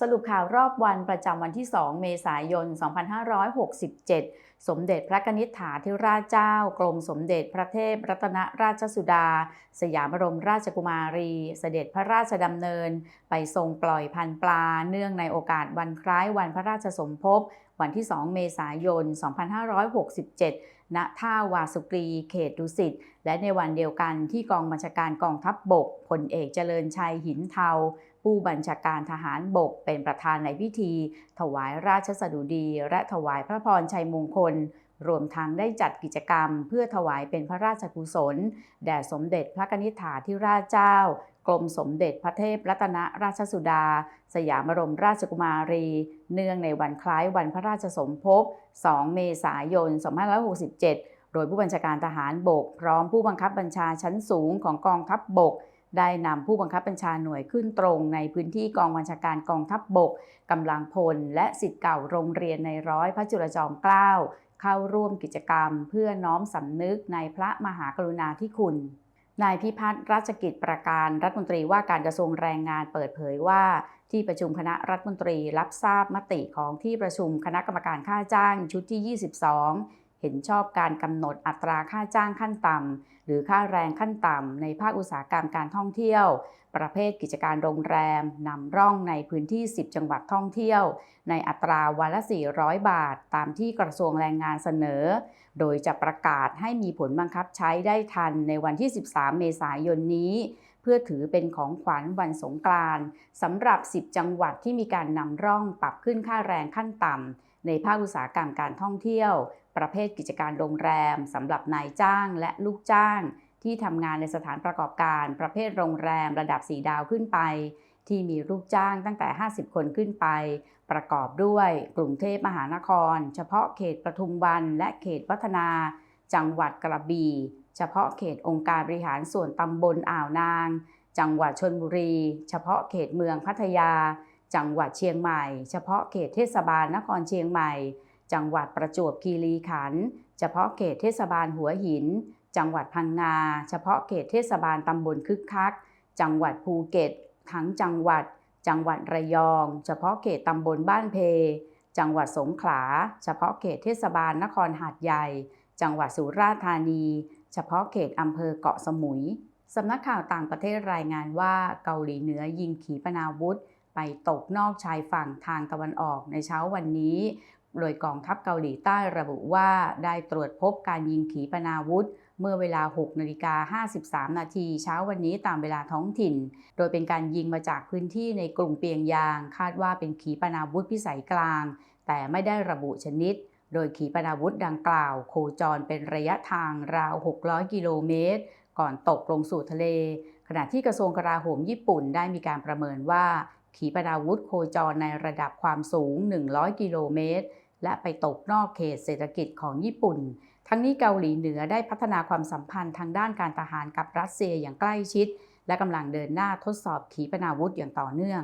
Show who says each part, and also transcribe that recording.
Speaker 1: สรุปข่าวรอบวันประจำวันที่ 2 เมษายน 2567 สมเด็จพระกนิษฐาธิราชเจ้า กรมสมเด็จพระเทพรัตนราชสุดา สยามบรมราชกุมารี เสด็จพระราชดำเนิน ไปทรงปล่อยพันปลา เนื่องในโอกาสวันคล้ายวันพระราชสมภพ วันที่ 2 เมษายน 2567ณท่าวาสุกรีเขตดุสิตและในวันเดียวกันที่กองบัญชาการกองทัพบบกพลเอกเจริญชัยหินเทา ผู้บัญชาการทหารบกเป็นประธานในพิธี ถวายราชสดุดี และถวายพระพรชัยมงคล รวมทั้งได้จัดกิจกรรม เพื่อถวายเป็นพระราชกุศล แด่สมเด็จพระนิษฐาธิราชเจ้ากรมสมเด็จพระเทพรัตนราชสุดา สยามบรมราชกุมารี เนื่องในวันคล้ายวันพระราชสมภพ 2 เมษายน 2567 โดยผู้บัญชาการทหารบก พร้อมผู้บังคับบัญชาชั้นสูงของกองทัพบบก ได้นำผู้บังคับบัญชาหน่วยขึ้นตรงในพื้นที่กองบัญชาการกองทัพบบกกำลังพล และสิทธิ์เก่าโรงเรียนในร้อยพระจุลจอมเกล้าเข้าร่วมกิจกรรม เพื่อน้อมสำนึกในพระมหากรุณาธิคุณ นายพิพัฒน์รัชกิจประการรัฐมนตรีว่าการกระทรวงแรงงานเปิดเผยว่า ที่ประชุมคณะรัฐมนตรีรับทราบมติของที่ประชุมคณะกรรมการค่าจ้างชุดที่ 22 เห็นชอบการกำหนดอัตราค่าจ้างขั้นต่ำหรือค่าแรงขั้นต่ำในภาคอุตสาหกรรมการท่องเที่ยว ประเภทกิจการโรงแรมนำร่องในพื้นที่ 10 จังหวัดท่องเที่ยว ในอัตราวันละ 400 บาท ตามที่กระทรวงแรงงานเสนอ โดยจะประกาศให้มีผลบังคับใช้ได้ทันในวันที่ 13 เมษายนนี้เพื่อถือเป็นของขวัญวันสงกรานต์สำหรับ 10 จังหวัดที่มีการนำร่องปรับขึ้นค่าแรงขั้นต่ำ ในภาคอุตสาหกรรมการท่องเที่ยว ประเภทกิจการโรงแรมสำหรับนายจ้างและลูกจ้าง ที่ทำงานในสถานประกอบการ ประเภทโรงแรมระดับ 4 ดาวขึ้นไป ที่มีลูกจ้างตั้งแต่ 50 คนขึ้นไป ประกอบด้วยกรุงเทพมหานคร เฉพาะเขตปทุมวัน และเขตวัฒนา จังหวัดกระบี่เฉพาะเขตองค์การบริหารส่วนตำบลอ่าวนาง จังหวัดชนบุรี เฉพาะเขตเมืองพัทยา จังหวัดเชียงใหม่ เฉพาะเขตเทศบาลนครเชียงใหม่ จังหวัดประจวบคีรีขันธ์เฉพาะเขตเทศบาลหัวหิน จังหวัดพังงา เฉพาะเขตเทศบาลตำบลคึกคัก จังหวัดภูเก็ต ทั้งจังหวัด จังหวัดระยอง เฉพาะเขตตำบลบ้านเพ จังหวัดสงขลา เฉพาะเขตเทศบาลนครหาดใหญ่ จังหวัดสุราษฎร์ธานี เฉพาะเขตอำเภอเกาะสมุยสำนักข่าวต่างประเทศรายงานว่าเกาหลีเหนือยิงขีปนาวุธ ไปตกนอกชายฝั่งทางตะวันออกในเช้าวันนี้ โดยกองทัพเกาหลีใต้ระบุว่าได้ตรวจพบการยิงขีปนาวุธเมื่อเวลา 6นาฬิกา53 นาทีเช้าวันนี้ตามเวลาท้องถิ่น โดยเป็นการยิงมาจากพื้นที่ในกรุงเปียงยาง คาดว่าเป็นขีปนาวุธพิสัยกลาง แต่ไม่ได้ระบุชนิด โดยขีปนาวุธดังกล่าว โคจรเป็นระยะทางราว 600 กิโลเมตร ก่อนตกลงสู่ทะเล ขณะที่กระทรวงกลาโหมญี่ปุ่นได้มีการประเมินว่า ขีปนาวุธโคจรในระดับความสูง 100 กิโลเมตร และไปตกนอกเขตเศรษฐกิจของญี่ปุ่น ทั้งนี้เกาหลีเหนือได้พัฒนาความสัมพันธ์ทางด้านการทหารกับรัสเซียอย่างใกล้ชิด และกำลังเดินหน้าทดสอบขีปนาวุธอย่างต่อเนื่อง